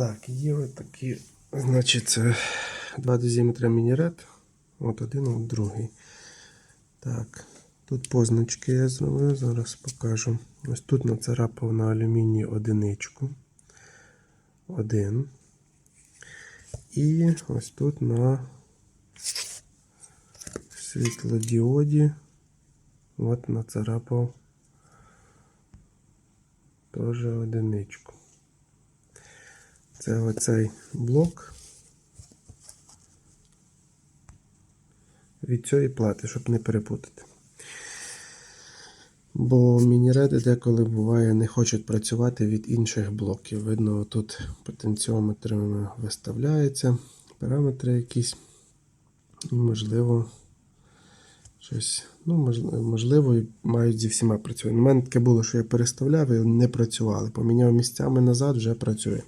Так, є отакі, значить, це два дозіметра мінірет. От один, от другий. Так, тут позначки я зробив, зараз покажу. Ось тут нацарапав на алюміній одиничку. Один. І ось тут на світлодіоді. От нацарапав теж одиничку. Це оцей блок від цієї плати, щоб не перепутати. Бо мініреди деколи буває не хочуть працювати від інших блоків. Видно, тут потенціометрами виставляється, параметри якісь. І, можливо, щось, ну, можливо, і мають зі всіма працювати. У мене таке було, що я переставляв і не працювали. Поміняв місцями назад, вже працює.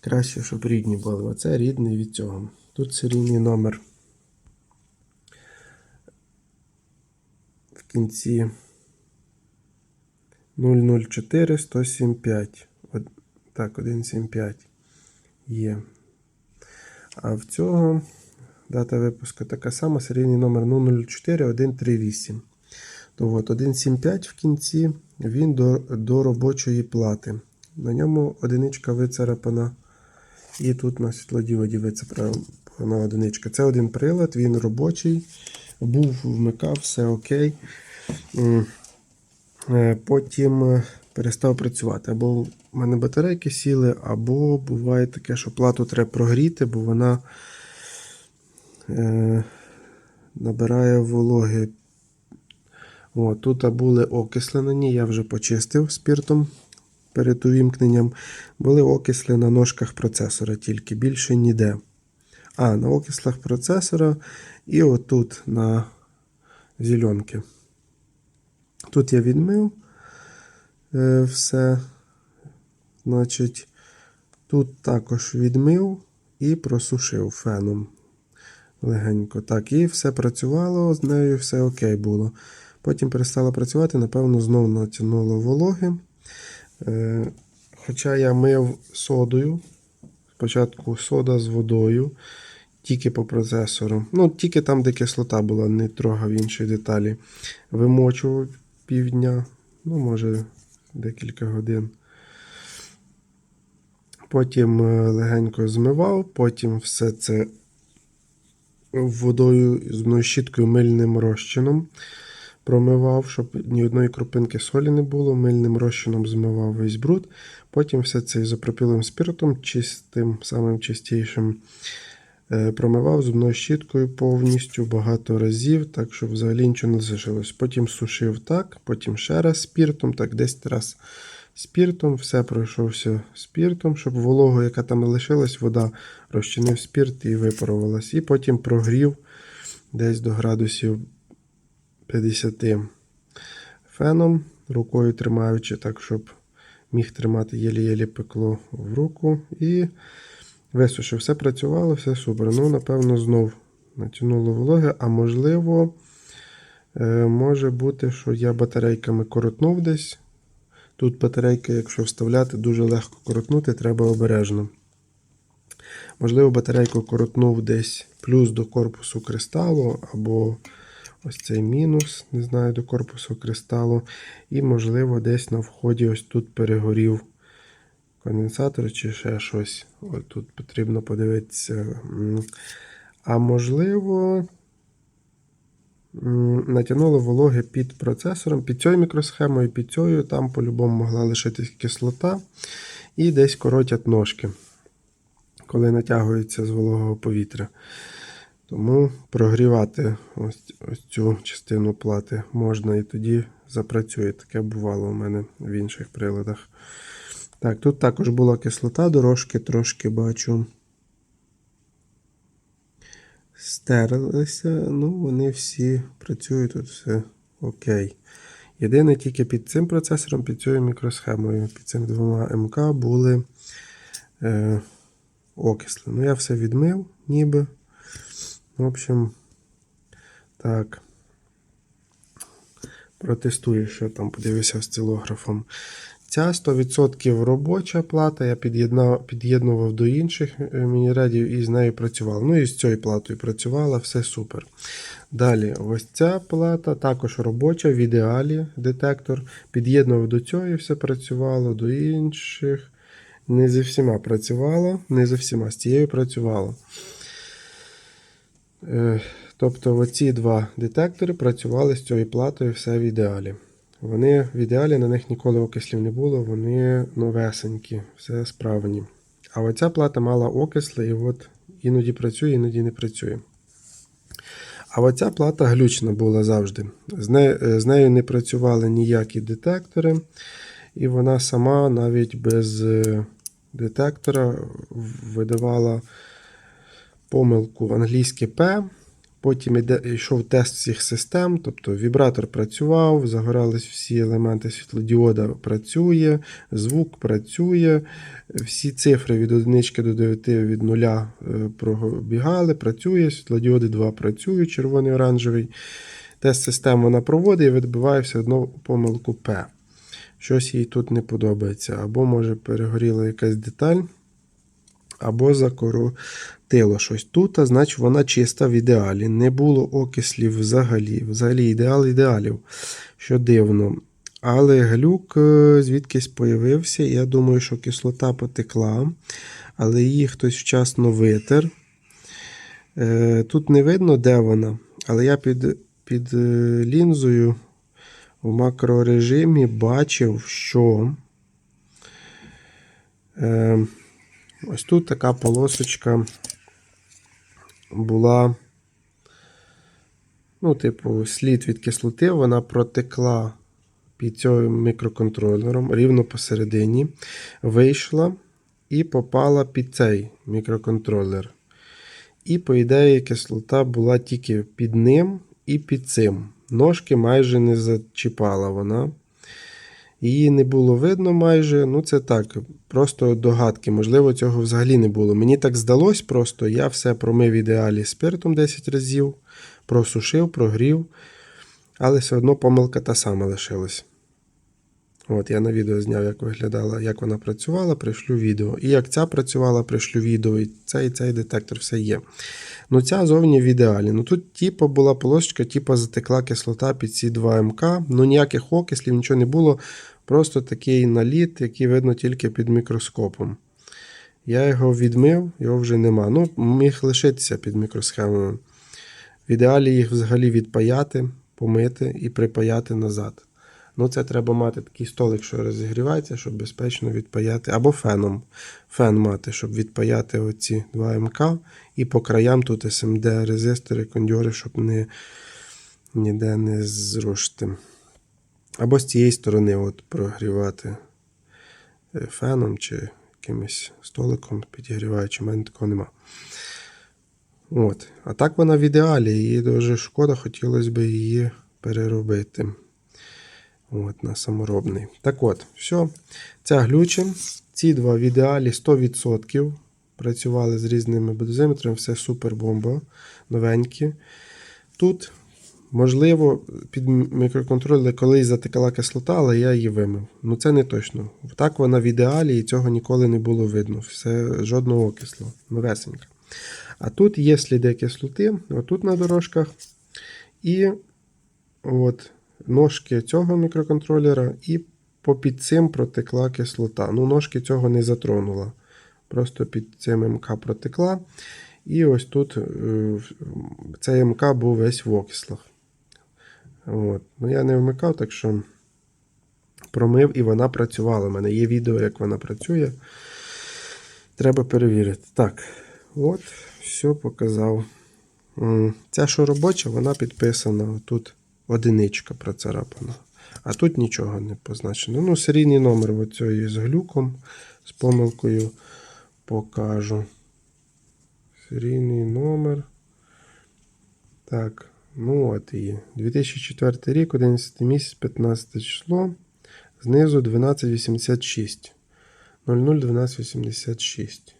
Краще, щоб рідні були. Оце рідний від цього. Тут серійний номер. В кінці 004 175. От, так, 175 є. А в цього дата випуску така сама, серійний номер 004 138. То от 175 в кінці він до, до робочої плати. На ньому одиничка вицарапана. І тут на світлодіоді вицарапана одиничка. Це один прилад, він робочий. Був, вмикав, все окей. Е, Потім е, перестав працювати. Або в мене батарейки сіли, або буває таке, що плату треба прогріти, бо вона е, набирає вологи. О, тут були окисли я вже почистив спіртом перед увімкненням. Були окисли на ножках процесора, тільки більше ніде. А, на окислах процесора і отут на зеленки. Тут я відмив е, все. Значить, тут також відмив і просушив феном легенько. Так, і все працювало, з нею все окей було. Потім перестала працювати, напевно, знову натягнуло вологи. Е, Хоча я мив содою. Спочатку сода з водою, тільки по процесору. Ну, тільки там, де кислота була, не трогав інші деталі. Вимочував півдня, ну, може, декілька годин. Потім е, легенько змивав, потім все це водою зубною щіткою мильним розчином промивав, щоб ні одної крупинки солі не було. Мильним розчином змивав весь бруд. Потім все це ізопропіловим спиртом, чистим, самим чистішим, е, промивав зубною щіткою повністю багато разів, так щоб взагалі нічого не залишилось. Потім сушив так, потім ще раз спіртом, так 10 раз спіртом, все пройшовся спіртом, щоб вологу, яка там лишилась, вода розчинив спірт і випарувалась. І потім прогрів десь до градусів 50 феном, рукою тримаючи, так, щоб міг тримати єлі-єлі пекло в руку. І висушив. Все працювало, все супер. Ну, напевно, знов натягнуло вологи, а можливо, е, може бути, що я батарейками коротнув десь. Тут батарейки, якщо вставляти, дуже легко коротнути, треба обережно. Можливо, батарейку коротнув десь плюс до корпусу кристалу, або ось цей мінус, не знаю, до корпусу кристалу. І, можливо, десь на вході ось тут перегорів конденсатор чи ще щось. Ось тут потрібно подивитися. А можливо, натягнуло вологи під процесором, під цією мікросхемою, під цією, там по-любому могла лишитись кислота. І десь коротять ножки, коли натягується з вологого повітря. Тому прогрівати ось, ось цю частину плати можна і тоді запрацює. Таке бувало у мене в інших приладах. Так, тут також була кислота, дорожки трошки бачу. Стерлися, ну, вони всі працюють, тут все окей. Єдине, тільки під цим процесором, під цією мікросхемою, під цими двома МК були е, окисли. Ну, я все відмив, ніби. В общем, так. Протестую, що там подивився осцилографом. Ця 100% робоча плата, я під'єднував до інших е, мініредів і з нею працював. Ну і з цією платою працювала, все супер. Далі, ось ця плата, також робоча, в ідеалі детектор. Під'єднував до цього і все працювало, до інших. Не зі всіма працювало, не зі всіма, з цією працювало. Е, Тобто оці два детектори працювали з цією платою все в ідеалі. Вони в ідеалі на них ніколи окислів не було, вони новесенькі, все справні. А оця плата мала окисли, і от іноді працює, іноді не працює. А оця плата глючна була завжди. З нею, з нею не працювали ніякі детектори, і вона сама навіть без е, детектора видавала помилку в англійське P. Потім іде, йшов тест всіх систем, тобто вібратор працював, загорались всі елементи світлодіода працює, звук працює, всі цифри від 1 до 9 від 0 е, пробігали, працює, світлодіоди 2 працюють, червоний оранжевий. Тест систем вона проводить і відбиває все одно помилку P. Щось їй тут не подобається. Або, може, перегоріла якась деталь, або закоротило щось тут, а значить вона чиста в ідеалі. Не було окислів взагалі. Взагалі ідеал ідеалів, що дивно. Але глюк е, звідкись появився. Я думаю, що кислота потекла, але її хтось вчасно витер. Е, Тут не видно, де вона, але я під, під е, лінзою в макрорежимі бачив, що. Ось тут така полосочка була, ну, типу, слід від кислоти, вона протекла під цим мікроконтролером рівно посередині, вийшла і попала під цей мікроконтролер. І, по ідеї, кислота була тільки під ним і під цим. Ножки майже не зачіпала вона. Її не було видно майже. Ну, це так, просто догадки. Можливо, цього взагалі не було. Мені так здалось просто. Я все промив ідеалі спиртом 10 разів, просушив, прогрів. Але все одно помилка та сама лишилась. От, я на відео зняв, як виглядала, як вона працювала, пришлю відео. І як ця працювала, пришлю відео. І цей цей детектор все є. Ну, ця зовні в ідеалі. Ну тут, типу, була полосочка, типу, затекла кислота під ці 2 МК. Ну, ніяких окислів, нічого не було. Просто такий наліт, який видно тільки під мікроскопом. Я його відмив, його вже нема. Ну, міг лишитися під мікросхемами. В ідеалі їх взагалі відпаяти, помити і припаяти назад. Ну, це треба мати такий столик, що розігрівається, щоб безпечно відпаяти. Або феном. Фен мати, щоб відпаяти оці 2 МК. І по краям тут SMD резистори, кондьори, щоб не, ніде не зрушити. Або з цієї сторони от прогрівати е, феном чи якимось столиком підігріваючи, У мене такого нема. От. А так вона в ідеалі, її дуже шкода, хотілося б її переробити. От, на саморобний. Так от, все. Ця глюче. Ці два в ідеалі 100%. Працювали з різними дозиметрами, все супер бомба. Новенькі. Тут, можливо, під мікроконтролем колись затекала кислота, але я її вимив. Ну це не точно. Так вона в ідеалі і цього ніколи не було видно. Все, Жодного окислу. Новесенька. А тут є сліди кислоти, отут на дорожках. І от ножки цього мікроконтролера, і попід цим протекла кислота. Ну, ножки цього не затронула. Просто під цим МК протекла. І ось тут е, цей МК був весь в окислах. От. Ну, Я не вмикав, так що промив і вона працювала. У мене є відео, як вона працює. Треба перевірити. Так, от, все показав. Ця що робоча, вона підписана тут одиничка процарапана. А тут нічого не позначено. Ну, серійний номер оцієї з глюком, з помилкою покажу. Серійний номер. Так, ну от і 2004 рік, 11 місяць, 15 число. Знизу 1286. 001286.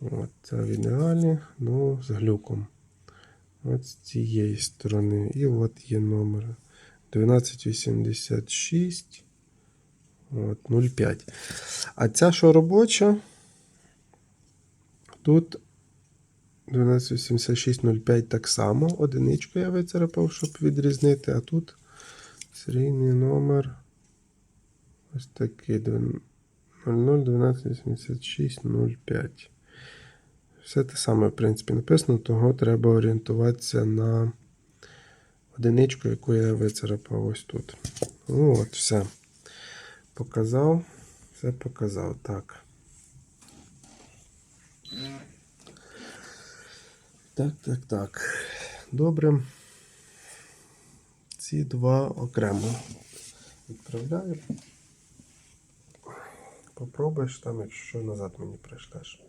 От, це в ідеалі, ну, з глюком. От з цієї сторони. І от є номер 1286. От, 0,5. А ця, що робоча, тут 1286,05 так само. Одиничку я вицарапав, щоб відрізнити, а тут серійний номер ось такий 00128605. Все те саме, в принципі, написано, того треба орієнтуватися на одиничку, яку я вицарапав ось тут. Ну от, все. Показав. Все показав. Так. Так, так, так. Добре. Ці два окремо відправляю. Попробуєш там, якщо назад мені прийшлеш.